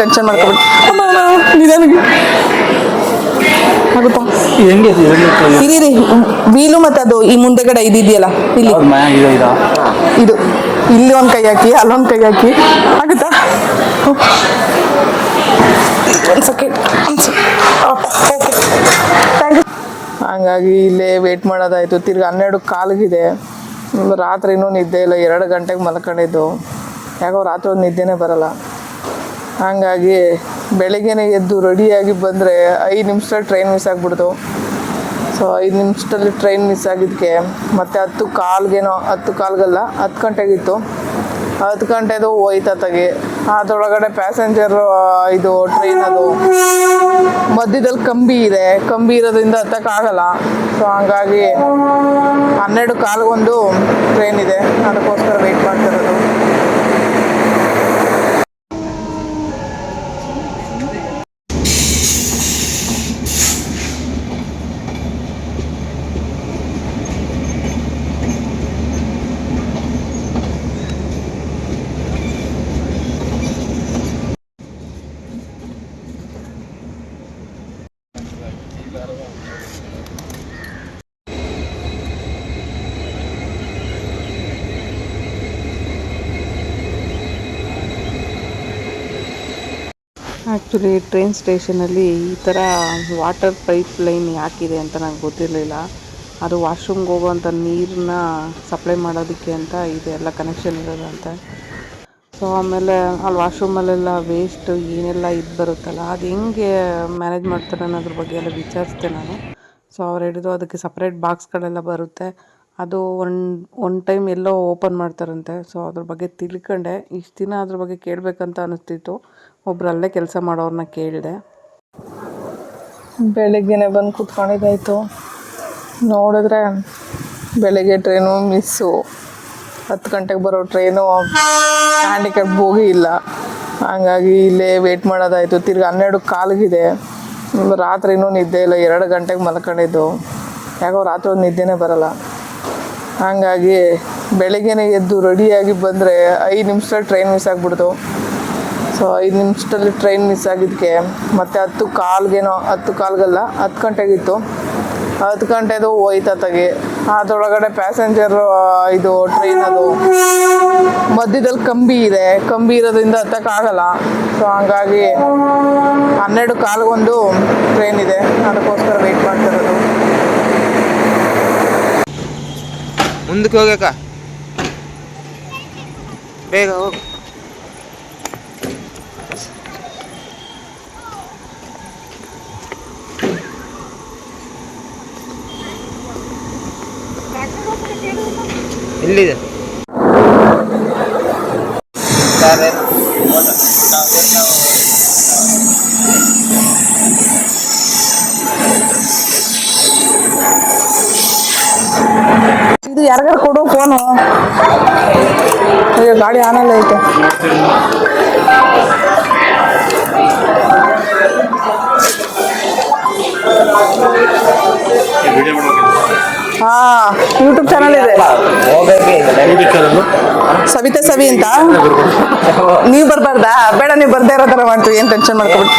Tension ಮಾಡ್ಕೊಬೇಡಿ. ನಿಧಾನಕ್ಕೆ. ಆಗುತ್ತಾ? ಹೆಂಗೆ ವೀಲು ಮತ್ತೆ ಅದು ಈ ಮುಂದೆಗಡೆ ಇದಿದೆಯಲ್ಲ ಇಲ್ಲಿ. ಇದು ಇಲ್ಲಿ ಒಂದು ಕೈ ಹಾಕಿ ಅಲ್ಲೊಂದು ಕೈ ಹಾಕಿ. ಆಗುತ್ತಾ? ಒಂದು ಸೆಕೆಂಡ್ ಹಂಗಾಗಿ ಇಲ್ಲೇ ವೇಟ್ ಮಾಡೋದಾಯ್ತು. ತಿರ್ಗಿ ಹನ್ನೆರಡು ಕಾಲಿಗಿದೆ. ರಾತ್ರಿನೂ ನಿದ್ದೆ ಇಲ್ಲ. ಎರಡು ಗಂಟೆಗೆ ಮಲ್ಕೊಂಡಿದ್ದು. ಯಾಕೋ ರಾತ್ರಿ ಒಂದು ನಿದ್ದೆನೇ ಬರಲ್ಲ. ಹಾಗಾಗಿ ಬೆಳಗ್ಗೆನೇ ಎದ್ದು ರೆಡಿಯಾಗಿ ಬಂದರೆ ಐದು ನಿಮಿಷದಲ್ಲಿ ಟ್ರೈನ್ ಮಿಸ್ ಆಗಿಬಿಡ್ತು. ಸೊ ಐದು ನಿಮಿಷದಲ್ಲಿ ಟ್ರೈನ್ ಮಿಸ್ ಆಗಿದ್ದಕ್ಕೆ ಮತ್ತು ಹತ್ತು ಕಾಲ್ಗೇನೋ, ಹತ್ತು ಕಾಲ್ಗಲ್ಲ, ಹತ್ತು ಗಂಟೆಗಿತ್ತು. ಹತ್ತು ಗಂಟೆದು ಹೋಯ್ತಾ ತಗಿ. ಅದರೊಳಗಡೆ ಪ್ಯಾಸೆಂಜರು ಇದು ಟ್ರೈನ್ ಅದು. ಮಧ್ಯದಲ್ಲಿ ಕಂಬಿ ಇದೆ. ಕಂಬಿ ಇರೋದ್ರಿಂದ ಹತ್ತಕ್ಕಾಗಲ್ಲ ಸೊ ಹಂಗಾಗಿ ಹನ್ನೆರಡು ಕಾಲ್ಗೊಂದು ಟ್ರೈನ್ ಇದೆ. ಅದಕ್ಕೋಸ್ಕರ ವೆಯ್ಟ್ ಮಾಡ್ತಿರೋದು ಆ್ಯಕ್ಚುಲಿ ಟ್ರೈನ್ ಸ್ಟೇಷನಲ್ಲಿ ಈ ಥರ ವಾಟರ್ ಪೈಪ್ ಲೈನ್ ಯಾಕಿದೆ ಅಂತ ನಂಗೆ ಗೊತ್ತಿರಲಿಲ್ಲ. ಅದು ವಾಶ್ರೂಮ್ಗೆ ಹೋಗುವಂಥ ನೀರನ್ನ ಸಪ್ಲೈ ಮಾಡೋದಕ್ಕೆ ಅಂತ ಇದೆ, ಎಲ್ಲ ಕನೆಕ್ಷನ್ ಇರೋದಂತೆ ಸೊ ಆಮೇಲೆ ಅಲ್ಲಿ ವಾಶ್ರೂಮಲ್ಲೆಲ್ಲ ವೇಸ್ಟ್ ಏನೆಲ್ಲ ಇದು ಬರುತ್ತಲ್ಲ, ಅದು ಹೆಂಗೆ ಮ್ಯಾನೇಜ್ ಮಾಡ್ತಾರೆ ಅನ್ನೋದ್ರ ಬಗ್ಗೆ ಎಲ್ಲ ವಿಚಾರಿಸ್ದೆ ನಾನು. ಸೊ ಅವ್ರು ಹೇಳಿದ್ರು ಅದಕ್ಕೆ ಸಪ್ರೇಟ್ ಬಾಕ್ಸ್ಗಳೆಲ್ಲ ಬರುತ್ತೆ. ಅದು ಒನ್ ಒನ್ ಟೈಮ್ ಎಲ್ಲೋ ಓಪನ್ ಮಾಡ್ತಾರಂತೆ. ಸೊ ಅದ್ರ ಬಗ್ಗೆ ತಿಳ್ಕೊಂಡೆ. ಇಷ್ಟು ದಿನ ಅದ್ರ ಬಗ್ಗೆ ಕೇಳಬೇಕಂತ ಅನಿಸ್ತಿತ್ತು. ಒಬ್ರು ಕೆಲಸ ಮಾಡೋರನ್ನ ಕೇಳಿದೆ. ಬೆಳಗ್ಗೆನೆ ಬಂದು ಕೂತ್ಕೊಂಡಿದ್ದಾಯ್ತು. ನೋಡಿದ್ರೆ ಬೆಳಗ್ಗೆ ಟ್ರೈನು ಮಿಸ್ಸು ಹತ್ತು ಗಂಟೆಗೆ ಬರೋ ಟ್ರೈನು ಹ್ಯಾಂಡಿಕ್ಯಾಪ್ ಹೋಗಿ ಇಲ್ಲ. ಹಂಗಾಗಿ ಇಲ್ಲೇ ವೇಟ್ ಮಾಡೋದಾಯಿತು. ತಿರ್ಗಿ ಹನ್ನೆರಡು ಕಾಲಿಗಿದೆ. ರಾತ್ರಿನೂ ನಿದ್ದೆ ಇಲ್ಲ. ಎರಡು ಗಂಟೆಗೆ ಮಲ್ಕೊಂಡಿದ್ದು. ಯಾಕೋ ರಾತ್ರಿ ಒಂದು ನಿದ್ದೆನೇ ಬರಲ್ಲ. ಹಾಗಾಗಿ ಬೆಳಗ್ಗೆನೆ ಎದ್ದು ರೆಡಿಯಾಗಿ ಬಂದರೆ ಐದು ನಿಮಿಷ ಟ್ರೈನ್ ಮಿಸ್ ಆಗಿಬಿಡ್ತು. ಸೊ ಐದು ನಿಮಿಷದಲ್ಲಿ ಟ್ರೈನ್ ಮಿಸ್ ಆಗಿದ್ದಕ್ಕೆ ಮತ್ತೆ ಹತ್ತು ಕಾಲ್ಗೇನೋ, ಹತ್ತು ಕಾಲ್ಗಲ್ಲ, ಹತ್ತು ಗಂಟೆಗಿತ್ತು. ಹತ್ತು ಗಂಟೆದು ಹೋಯ್ತಾ ತಗಿ. ಅದರೊಳಗಡೆ ಪ್ಯಾಸೆಂಜರ್ ಇದು ಟ್ರೈನ್ ಅದು. ಮಧ್ಯದಲ್ಲಿ ಕಂಬಿ ಇದೆ. ಕಂಬಿ ಇರೋದ್ರಿಂದ ಹತ್ತಕ್ಕಾಗಲ್ಲ ಸೊ ಹಂಗಾಗಿ ಹನ್ನೆರಡು ಕಾಲ್ಗೊಂದು ಟ್ರೈನ್ ಇದೆ. ಅದಕ್ಕೋಸ್ಕರ ವೆಯ್ಟ್ ಮಾಡ್ತಿರೋದು ಮುಂದಕ್ಕೆ ಹೋಗಕ್ಕ ಬೇಗ ಹೋಗು. ಎಲ್ಲಿದೆ ಇದು. ಯಾರಿಗಾರು ಕೊಡು ಫೋನು. ಅಯ್ಯೋ ಗಾಡಿ ಆನಲ್ಲ ಐತೆ. ಹಾ ಯೂಟ್ಯೂಬ್ ಚಾನಲ್ ಇದೆ. ಸವಿತಾ ಸವಿ ಅಂತ? ನೀವ್ ಬರ್ಬಾರ್ದಾ? ಬೇಡ ನೀವು ಬರ್ದೇ ಇರೋ ಥರ ಮಾಡ್ತೀವಿ ಏನ್ ಟೆನ್ಷನ್ ಮಾಡ್ಕೊಬಿಟ್ಟು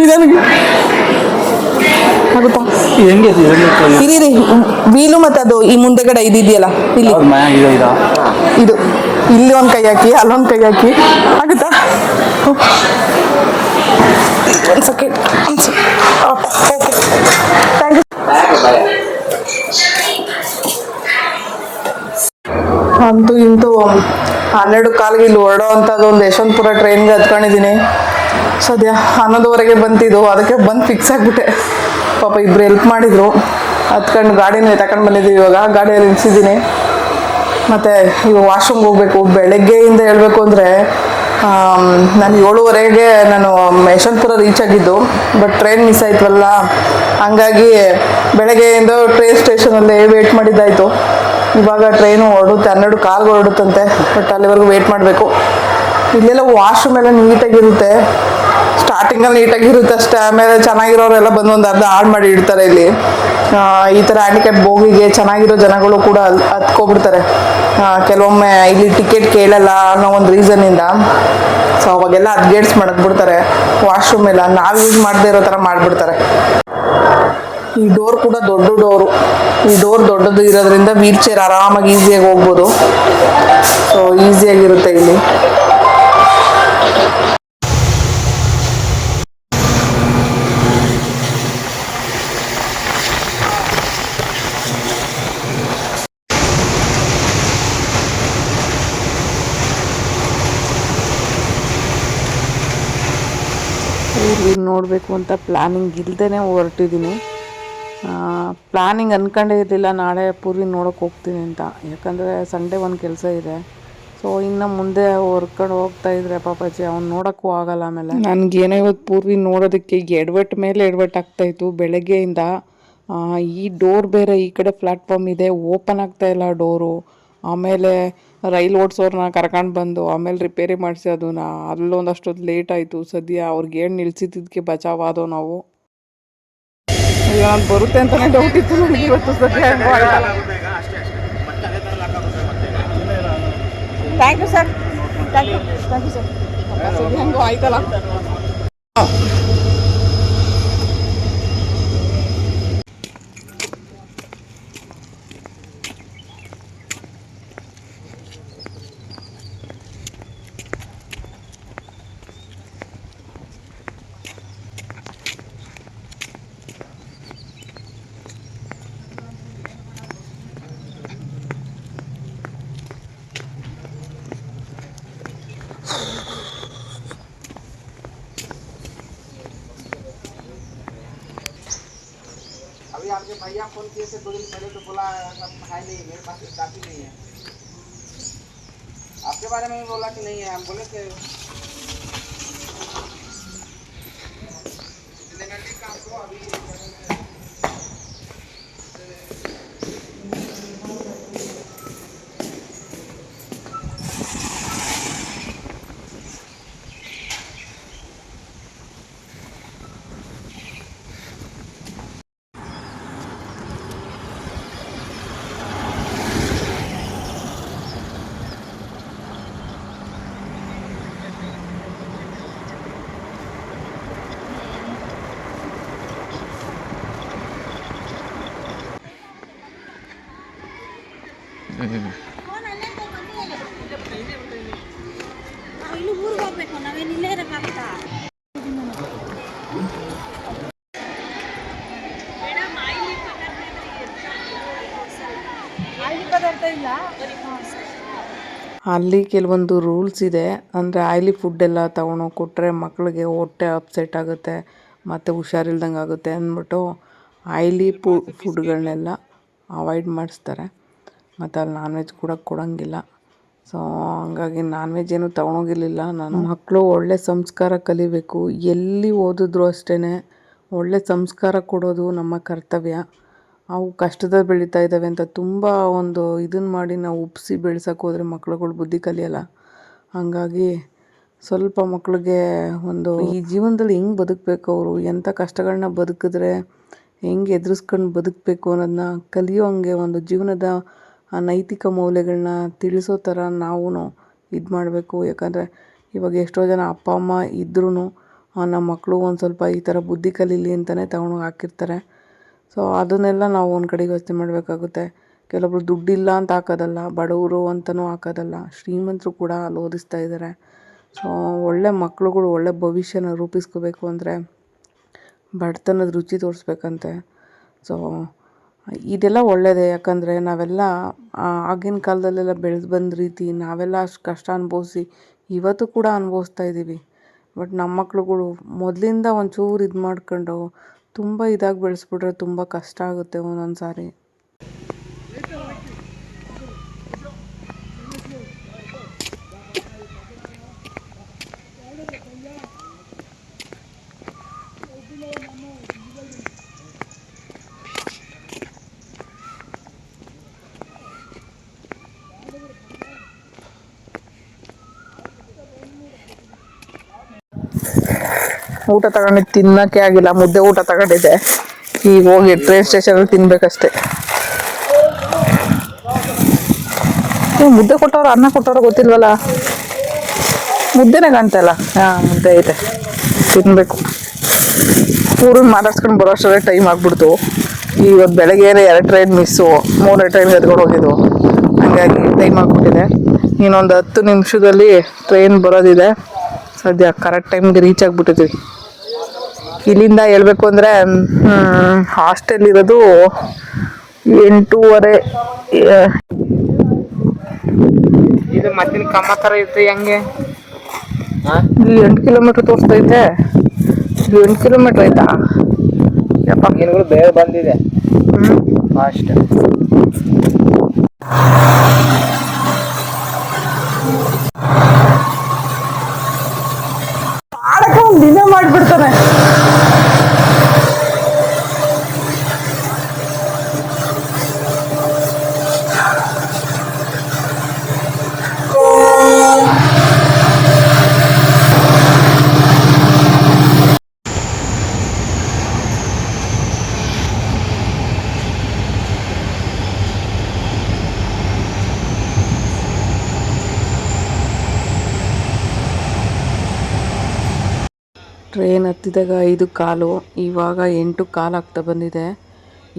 ನಿಧಾನಕ್ಕೆ. ಆಗುತ್ತಾ? ವೀಲು ಮತ್ತೆ ಅದು ಈ ಮುಂದೆಗಡೆ ಇದಿದೆಯಲ್ಲ ಇಲ್ಲಿ. ಇದು ಇಲ್ಲಿ ಒಂದು ಕೈ ಹಾಕಿ ಅಲ್ಲೊಂದ್ ಕೈ ಹಾಕಿ. ಆಗುತ್ತಾ? ಒಂದು ಸೆಕೆಂಡ್ ಥ್ಯಾಂಕ್ ಯು ಅಂತೂ ಇಂತೂ ಹನ್ನೆರಡು ಕಾಲಿಗೆ ಇಲ್ಲಿ ಹೊರಡೋ ಅಂಥದ್ದು ಒಂದು ಯಶವಂತಪುರ ಟ್ರೈನ್ಗೆ ಹತ್ಕೊಂಡಿದ್ದೀನಿ. ಸದ್ಯ ಹನ್ನೊಂದುವರೆಗೆ ಬಂತಿದ್ದು ಅದಕ್ಕೆ ಬಂದು ಫಿಕ್ಸ್ ಆಗಿಬಿಟ್ಟೆ. ಪಾಪ ಇಬ್ರು ಹೆಲ್ಪ್ ಮಾಡಿದರು. ಹತ್ಕೊಂಡು ಗಾಡಿನ ತಗೊಂಡು ಬಂದಿದ್ದೀವಿ ಇವಾಗ, ಗಾಡಿಯಲ್ಲಿ ನಿಲ್ಸಿದ್ದೀನಿ. ಮತ್ತು ಇವಾಗ ವಾಶ್ರೂಮ್ಗೆ ಹೋಗಬೇಕು. ಬೆಳಗ್ಗೆಯಿಂದ ಹೇಳಬೇಕು ಅಂದರೆ ನಾನು ಏಳುವರೆಗೆ ನಾನು ಯಶವಂತಪುರ ರೀಚ್ ಆಗಿದ್ದು ಬಟ್ ಟ್ರೈನ್ ಮಿಸ್ ಆಯ್ತವಲ್ಲ ಹಂಗಾಗಿ ಬೆಳಗ್ಗೆಯಿಂದ ಟ್ರೈನ್ ಸ್ಟೇಷನಲ್ಲೇ ವೇಟ್ ಮಾಡಿದ್ದಾಯಿತು. ಇವಾಗ ಟ್ರೈನು ಹೊರಡುತ್ತೆ ಹನ್ನೆರಡು ಕಾಲ್ಗೆ ಹೊರಡುತ್ತಂತೆ ಬಟ್ ಅಲ್ಲಿವರೆಗೂ ವೇಟ್ ಮಾಡಬೇಕು. ಇಲ್ಲೆಲ್ಲ ವಾಶ್ರೂಮ್ ಎಲ್ಲ ನೀಟಾಗಿರುತ್ತೆ. ಸ್ಟಾರ್ಟಿಂಗಲ್ಲಿ ನೀಟಾಗಿರುತ್ತೆ ಅಷ್ಟೇ, ಆಮೇಲೆ ಚೆನ್ನಾಗಿರೋರೆಲ್ಲ ಬಂದು ಒಂದು ಅರ್ಧ ಹಾಳು ಮಾಡಿ ಇಡ್ತಾರೆ ಇಲ್ಲಿ. ಈ ಥರ ಹ್ಯಾಂಡಿಕ್ಯಾಪ್ ಬೋಗಿಗೆ ಚೆನ್ನಾಗಿರೋ ಜನಗಳು ಕೂಡ ಅಲ್ಲಿ ಹತ್ಕೊಬಿಡ್ತಾರೆ. ಕೆಲವೊಮ್ಮೆ ಇಲ್ಲಿ ಟಿಕೆಟ್ ಕೇಳಲ್ಲ ಅನ್ನೋ ಒಂದು ರೀಸನ್ನಿಂದ ಸೊ ಅವಾಗೆಲ್ಲ ಅಪ್ಡೇಟ್ಸ್ ಬಿಡ್ತಾರೆ ವಾಶ್ರೂಮ್ ಎಲ್ಲ ನಾವು ಯೂಸ್ ಮಾಡದೇ ಇರೋ ಥರ ಮಾಡಿಬಿಡ್ತಾರೆ. ಈ ಡೋರ್ ಕೂಡ ದೊಡ್ಡ ಡೋರ್ ಈ ಡೋರ್ ದೊಡ್ಡದು ಇರೋದ್ರಿಂದ ವೀಲ್ ಚೇರ್ ಆರಾಮಾಗಿ ಈಸಿಯಾಗಿ ಹೋಗ್ಬೋದು. ಸೊ ಈಸಿಯಾಗಿರುತ್ತೆ ಇಲ್ಲಿ. ನೋಡಬೇಕು ಅಂತ ಪ್ಲಾನಿಂಗ್ ಇಲ್ಲದೇ ಹೊರಟಿದ್ದೀನಿ ಪ್ಲ್ಯಾನಿಂಗ್ ಅಂದ್ಕೊಂಡೇ ಇರಲಿಲ್ಲ, ನಾಳೆ ಪೂರಿ ನೋಡೋಕೆ ಹೋಗ್ತೀನಿ ಅಂತ. ಯಾಕಂದರೆ ಸಂಡೇ ಒಂದು ಕೆಲಸ ಇದೆ. ಸೊ ಇನ್ನು ಮುಂದೆ ಹೊರ್ಕೊಂಡು ಹೋಗ್ತಾ ಇದ್ರೆ ಪಾಪಾಜಿ, ಅವ್ನು ನೋಡೋಕ್ಕೂ ಆಗಲ್ಲ ಆಮೇಲೆ. ನನಗೇನೋ ಇವತ್ತು ಪೂರ್ವಿ ನೋಡೋದಕ್ಕೆ ಎಡವಟ್ಟು ಮೇಲೆ ಎಡವಟ್ಟು ಆಗ್ತಾಯಿತ್ತು ಬೆಳಗ್ಗೆಯಿಂದ ಈ ಡೋರ್ ಬೇರೆ ಈ ಕಡೆ ಪ್ಲ್ಯಾಟ್ಫಾರ್ಮ್ ಇದೆ ಓಪನ್ ಆಗ್ತಾ ಇಲ್ಲ ಡೋರು. ಆಮೇಲೆ ರೈಲ್ ಓಡಿಸೋರ್ನ ಕರ್ಕೊಂಡು ಬಂದು, ಆಮೇಲೆ ರಿಪೇರಿ ಮಾಡಿಸಿ ಅದನ್ನ. ಅಲ್ಲೊಂದಷ್ಟೊತ್ತು ಲೇಟ್ ಆಯಿತು. ಸದ್ಯ ಅವ್ರಿಗೆ ಏನು ನಿಲ್ಸಿದ್ದಕ್ಕೆ ಬಚಾವಾದೋ ನಾವು. ಈಗ ನಾನು ಬರುತ್ತೆ ಅಂತಲೇ ಡೌಟ್ ಇತ್ತು ನನಗೆ ಇವತ್ತು ಸದ್ಯ ಹೆಂಗೋ ಆಯ್ತಲ್ಲ thank you sir thank you thank you sir ಸದ್ಯ ಹೆಂಗೋ ಆಯ್ತಲ್ಲ? भैया फ़ोन किए से दो दिन पहले तो बोला है नहीं मेरे पास स्टाफ ही नहीं है। आपके बारे में भी बोला कि नहीं है? हम बोले कि ಅಲ್ಲಿ ಕೆಲವೊಂದು ರೂಲ್ಸ್ ಇದೆ. ಅಂದರೆ ಆಯ್ಲಿ ಫುಡ್ ಎಲ್ಲ ತೊಗೊಂಡೋಗಿ ಕೊಟ್ಟರೆ ಮಕ್ಕಳಿಗೆ ಹೊಟ್ಟೆ ಅಪ್ಸೆಟ್ ಆಗುತ್ತೆ, ಮತ್ತು ಹುಷಾರಿಲ್ದಂಗೆ ಆಗುತ್ತೆ ಅಂದ್ಬಿಟ್ಟು ಆಯ್ಲಿ ಪು ಫುಡ್ಗಳನ್ನೆಲ್ಲ ಅವಾಯ್ಡ್ ಮಾಡಿಸ್ತಾರೆ. ಮತ್ತು ಅಲ್ಲಿ ನಾನ್ ವೆಜ್ ಕೂಡ ಕೊಡೋಂಗಿಲ್ಲ. ಸೊ ಹಂಗಾಗಿ ನಾನ್ ವೆಜ್ ಏನು ತಗೊಂಡೋಗಿರ್ಲಿಲ್ಲ ನಾನು ಮಕ್ಕಳು ಒಳ್ಳೆ ಸಂಸ್ಕಾರ ಕಲಿಬೇಕು. ಎಲ್ಲಿ ಓದಿದ್ರು ಅಷ್ಟೇ ಒಳ್ಳೆ ಸಂಸ್ಕಾರ ಕೊಡೋದು ನಮ್ಮ ಕರ್ತವ್ಯ. ಅವು ಕಷ್ಟದಲ್ಲಿ ಬೆಳೀತಾ ಇದ್ದಾವೆ ಅಂತ ತುಂಬ ಒಂದು ಇದನ್ನು ಮಾಡಿ ನಾವು ಉಪ್ಸಿ ಬೆಳ್ಸೋಕೆ ಹೋದರೆ ಮಕ್ಳುಗಳು ಬುದ್ಧಿ ಕಲಿಯಲ್ಲ. ಹಾಗಾಗಿ ಸ್ವಲ್ಪ ಮಕ್ಕಳಿಗೆ ಒಂದು ಈ ಜೀವನದಲ್ಲಿ ಹೆಂಗೆ ಬದುಕಬೇಕು ಅವರು? ಎಂಥ ಕಷ್ಟಗಳನ್ನ ಬದುಕಿದ್ರೆ ಹೆಂಗೆ ಎದುರಿಸ್ಕೊಂಡು ಬದುಕಬೇಕು ಅನ್ನೋದನ್ನ ಕಲಿಯೋ ಹಂಗೆ ಒಂದು ಜೀವನದ ಆ ನೈತಿಕ ಮೌಲ್ಯಗಳನ್ನ ತಿಳಿಸೋ ಥರ ನಾವೂ ಇದು ಮಾಡಬೇಕು. ಯಾಕಂದರೆ ಇವಾಗ ಎಷ್ಟೋ ಜನ ಅಪ್ಪ, ಅಮ್ಮ ಇದ್ರೂ ನಮ್ಮ ಮಕ್ಕಳು ಒಂದು ಸ್ವಲ್ಪ ಈ ಥರ ಬುದ್ಧಿ ಕಲೀಲಿ ಅಂತಲೇ ತಗೊಂಡೋಗಿ ಹಾಕಿರ್ತಾರೆ. ಸೊ, ಅದನ್ನೆಲ್ಲ ನಾವು ಒಂದು ಕಡೆಗೆ ಯೋಚನೆ ಮಾಡಬೇಕಾಗುತ್ತೆ. ಕೆಲವೊಬ್ರು ದುಡ್ಡಿಲ್ಲ ಅಂತ ಹಾಕೋದಲ್ಲ, ಬಡವರು ಅಂತಲೂ ಹಾಕೋದಲ್ಲ, ಶ್ರೀಮಂತರು ಕೂಡ ಅಲ್ಲಿ ಓದಿಸ್ತಾ ಇದ್ದಾರೆ ಸೊ, ಒಳ್ಳೆ ಮಕ್ಳುಗಳು ಒಳ್ಳೆ ಭವಿಷ್ಯನ ರೂಪಿಸ್ಕೋಬೇಕು ಅಂದರೆ ಬಡತನದ ರುಚಿ ತೋರಿಸ್ಬೇಕಂತೆ. ಸೊ ಇದೆಲ್ಲ ಒಳ್ಳೆಯದೇ ಯಾಕಂದರೆ ನಾವೆಲ್ಲ ಆಗಿನ ಕಾಲದಲ್ಲೆಲ್ಲ ಬೆಳೆದು ಬಂದ ರೀತಿ ನಾವೆಲ್ಲ ಅಷ್ಟು ಕಷ್ಟ ಅನುಭವಿಸಿ ಇವತ್ತು ಕೂಡ ಅನುಭವಿಸ್ತಾ ಇದ್ದೀವಿ. ಬಟ್ ನಮ್ಮ ಮಕ್ಳುಗಳು ಮೊದಲಿಂದ ಒಂಚೂರು ಇದು ಮಾಡ್ಕೊಂಡು ತುಂಬ ಇದಾಗಿ ಬೆಳೆಸ್ಬಿಟ್ರೆ ತುಂಬ ಕಷ್ಟ ಆಗುತ್ತೆ ಒಂದೊಂದು ಸಾರಿ ಊಟ ತಗೊಂಡಿದ್ದು ತಿನ್ನಕ್ಕೆ ಆಗಿಲ್ಲ, ಮುದ್ದೆ ಊಟ ತಗೊಂಡಿದ್ದೆ. ಈಗ ಹೋಗಿ ಟ್ರೈನ್ ಸ್ಟೇಷನಲ್ಲಿ ತಿನ್ಬೇಕಷ್ಟೆ. ಮುದ್ದೆ ಕೊಟ್ಟವ್ರು, ಅನ್ನ ಕೊಟ್ಟವ್ರು ಗೊತ್ತಿಲ್ವಲ್ಲ? ಮುದ್ದೆನೇ ಕಾಣ್ತಾ ಇಲ್ಲ. ಹಾಂ, ಮುದ್ದೆ ಐತೆ ತಿನ್ಬೇಕು. ಪೂರ್ವ ಮಾತಾಡ್ಸ್ಕೊಂಡು ಬರೋ ಅಷ್ಟರಲ್ಲೇ ಟೈಮ್ ಆಗ್ಬಿಡ್ತು. ಇವತ್ತು ಬೆಳಗ್ಗೆ ಎರಡು ಟ್ರೈನ್ ಮಿಸ್ಸು ಮೂರನೇ ಟ್ರೈನ್ ಎದ್ಕೊಂಡು ಹೋಗಿದ್ದು. ಹಾಗಾಗಿ ಟೈಮ್ ಆಗ್ಬಿಟ್ಟಿದೆ. ಇನ್ನೊಂದು ಹತ್ತು ನಿಮಿಷದಲ್ಲಿ ಟ್ರೈನ್ ಬರೋದಿದೆ. ಸದ್ಯ ಕರೆಕ್ಟ್ ಟೈಮ್ಗೆ ರೀಚ್ ಆಗಿಬಿಟ್ಟಿದ್ವಿ ಇಲ್ಲಿಂದ ಹೇಳ್ಬೇಕು ಅಂದರೆ ಹಾಸ್ಟೆಲ್ ಇರೋದು ಎಂಟೂವರೆ ಇದು ಮತ್ತಿನ ಕಮ್ಮ ಥರ ಇತ್ತು ಹೆಂಗೆ? ಇಲ್ಲಿ ಎಂಟು ಕಿಲೋಮೀಟ್ರ್ ತೋರಿಸ್ತೈತೆ ಇಲ್ಲಿ ಎಂಟು ಕಿಲೋಮೀಟ್ರ್ ಆಯ್ತಾ? ಯಪ್ಪ. ಮೀನುಗಳು ಬೇಗ ಬಂದಿದೆ. ಅಷ್ಟೇ ಮಾಡಕ್ಕೆ ಒಂದು ದಿನ ಮಾಡಿಬಿಡ್ತಾನೆ ಟ್ರೈನ್ ಹತ್ತಿದಾಗ ಐದು ಕಾಲು, ಇವಾಗ ಎಂಟು ಕಾಲು ಆಗ್ತಾ ಬಂದಿದೆ.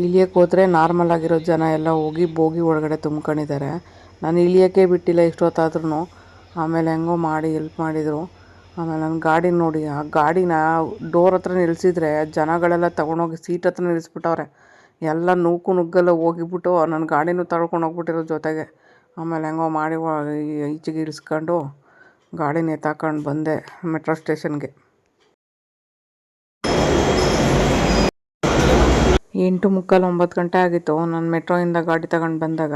ಇಳಿಯಕ್ಕೆ ಹೋದರೆ ನಾರ್ಮಲ್ ಆಗಿರೋ ಜನ ಎಲ್ಲ ಹೋಗಿ ಬೋಗಿ ಒಳಗಡೆ ತುಂಬ್ಕೊಂಡಿದ್ದಾರೆ. ನಾನು ಇಳಿಯೋಕ್ಕೆ ಬಿಟ್ಟಿಲ್ಲ ಇಷ್ಟೊತ್ತಾದ್ರೂ ಆಮೇಲೆ ಹೆಂಗೋ ಮಾಡಿ ಹೆಲ್ಪ್ ಮಾಡಿದರು. ಆಮೇಲೆ ನನ್ನ ಗಾಡಿ ನೋಡಿ, ಆ ಗಾಡಿನ ಡೋರ್ ಹತ್ರ ನಿಲ್ಲಿಸಿದ್ರೆ ಜನಗಳೆಲ್ಲ ತೊಗೊಂಡೋಗಿ ಸೀಟ್ ಹತ್ರ ನಿಲ್ಲಿಸ್ಬಿಟ್ಟವ್ರೆ ಎಲ್ಲ ನೂಕು ನುಗ್ಗಲ್ಲ ಹೋಗಿಬಿಟ್ಟು ನನ್ನ ಗಾಡಿನೂ ತಳ್ಕೊಂಡು ಹೋಗ್ಬಿಟ್ಟಿರೋ ಜೊತೆಗೆ. ಆಮೇಲೆ ಹೆಂಗೋ ಮಾಡಿ ಈಚೆಗೆ ಇಳಿಸ್ಕೊಂಡು ಗಾಡಿನ ಎತ್ತಾಕೊಂಡು ಬಂದೆ ಮೆಟ್ರೋ ಸ್ಟೇಷನ್ಗೆ. ಎಂಟು ಮುಕ್ಕಾಲು ಒಂಬತ್ತು ಗಂಟೆ ಆಗಿತ್ತು. ನಾನು ಮೆಟ್ರೋಯಿಂದ ಗಾಡಿ ತಗೊಂಡು ಬಂದಾಗ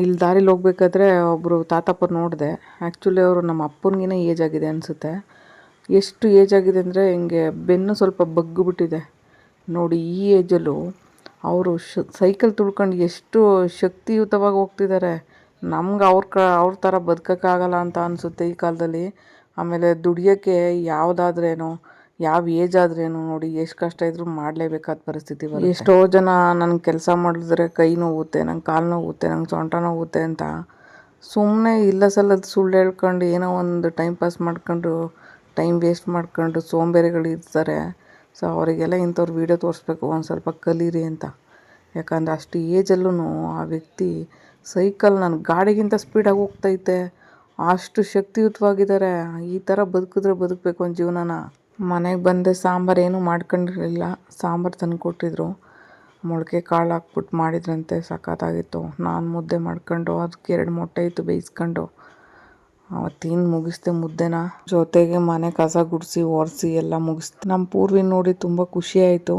ಇಲ್ಲಿ ದಾರಿಲಿ ಹೋಗ್ಬೇಕಾದ್ರೆ ಒಬ್ಬರು ತಾತಪ್ಪರು ನೋಡಿದೆ. ಆ್ಯಕ್ಚುಲಿ ಅವರು ನಮ್ಮ ಅಪ್ಪನಿಗಿನ ಏಜ್ ಆಗಿದೆ ಅನಿಸುತ್ತೆ. ಎಷ್ಟು ಏಜ್ ಆಗಿದೆ ಅಂದರೆ ಹಿಂಗೆ ಬೆನ್ನು ಸ್ವಲ್ಪ ಬಗ್ಗಿಬಿಟ್ಟಿದೆ ನೋಡಿ ಈ ಏಜಲ್ಲೂ ಅವರು ಶ ಸೈಕಲ್ ತುಳ್ಕೊಂಡು ಎಷ್ಟು ಶಕ್ತಿಯುತವಾಗಿ ಹೋಗ್ತಿದ್ದಾರೆ ನಮ್ಗೆ ಅವ್ರ ಕ, ಅವ್ರ ಥರ ಬದುಕೋಕ್ಕಾಗಲ್ಲ ಅಂತ ಅನಿಸುತ್ತೆ ಈ ಕಾಲದಲ್ಲಿ. ಆಮೇಲೆ ದುಡಿಯೋಕ್ಕೆ ಯಾವುದಾದ್ರೇನು ಯಾವ ಏಜ್ ಆದ್ರೇನು ನೋಡಿ ಎಷ್ಟು ಕಷ್ಟ ಇದ್ರೂ ಮಾಡಲೇಬೇಕಾದ ಪರಿಸ್ಥಿತಿ ಬರುತ್ತೆ. ಎಷ್ಟೋ ಜನ ನನಗೆ ಕೆಲಸ ಮಾಡಿದ್ರೆ ಕೈ ನೋವುತ್ತೆ, ನಂಗೆ ಕಾಲು ನೋವುತ್ತೆ, ನಂಗೆ ಸೊಂಟ ನೋವುತ್ತೆ ಅಂತ ಸುಮ್ಮನೆ ಇಲ್ಲ ಸಲ್ಲದ ಸುಳ್ಳು ಹೇಳ್ಕೊಂಡು ಏನೋ ಒಂದು ಟೈಮ್ ಪಾಸ್ ಮಾಡ್ಕೊಂಡು ಟೈಮ್ ವೇಸ್ಟ್ ಮಾಡ್ಕೊಂಡು ಸೋಂಬೇರಿಗಳು ಇರ್ತಾರೆ. ಸೊ ಅವರಿಗೆಲ್ಲ ಇಂಥವ್ರು ವೀಡಿಯೋ ತೋರಿಸ್ಬೇಕು, ಒಂದು ಸ್ವಲ್ಪ ಕಲೀರಿ ಅಂತ. ಯಾಕಂದ್ರೆ ಅಷ್ಟು ಏಜಲ್ಲೂ ಆ ವ್ಯಕ್ತಿ ಸೈಕಲ್ ನನ್ನ ಗಾಡಿಗಿಂತ ಸ್ಪೀಡಾಗಿ ಹೋಗ್ತೈತೆ. ಅಷ್ಟು ಶಕ್ತಿಯುತವಾಗಿದ್ದಾರೆ ಈ ಥರ ಬದುಕಿದ್ರೆ ಬದುಕಬೇಕು ಒಂದು ಜೀವನನ. ಮನೆಗೆ ಬಂದೆ ಸಾಂಬಾರು ಏನೂ ಮಾಡ್ಕೊಂಡಿರಲಿಲ್ಲ. ಸಾಂಬಾರು ತಂದು ಕೊಟ್ಟಿದ್ರು. ಮೊಳಕೆ ಕಾಳು ಹಾಕ್ಬಿಟ್ಟು ಮಾಡಿದ್ರಂತೆ, ಸಖತ್ತಾಗಿತ್ತು. ನಾನು ಮುದ್ದೆ ಮಾಡ್ಕೊಂಡು ಅದಕ್ಕೆ ಎರಡು ಮೊಟ್ಟೆ ಇತ್ತು ಬೇಯಿಸ್ಕೊಂಡು. ಅವತ್ತಿನ ಮುಗಿಸ್ದೆ ಮುದ್ದೆನ. ಜೊತೆಗೆ ಮನೆ ಕಸ ಗುಡಿಸಿ, ಒರೆಸಿ ಎಲ್ಲ ಮುಗಿಸ್ದೆ. ನಮ್ಮ ಪೂರ್ವಿ ನೋಡಿ ತುಂಬ ಖುಷಿಯಾಯಿತು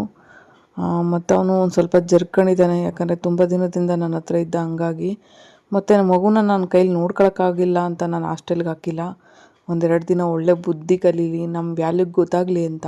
ಮತ್ತು ಅವನು ಒಂದು ಸ್ವಲ್ಪ ಜರ್ಕೊಂಡಿದ್ದಾನೆ. ಯಾಕಂದರೆ ತುಂಬ ದಿನದಿಂದ ನನ್ನ ಹತ್ರ ಇದ್ದ ಹಂಗಾಗಿ. ಮತ್ತು ನನ್ನ ಮಗುನ ನನ್ನ ಕೈಲಿ ನೋಡ್ಕೊಳಕ್ಕಾಗಿಲ್ಲ ಅಂತ ನಾನು ಹಾಸ್ಟೆಲ್ಗೆ ಹಾಕಿಲ್ಲ. ಒಂದೆರಡು ದಿನ ಒಳ್ಳೆ ಬುದ್ಧಿ ಕಲೀಲಿ ನಮ್ಮ ವ್ಯಾಲ್ಯೂ ಗೊತ್ತಾಗಲಿ ಅಂತ.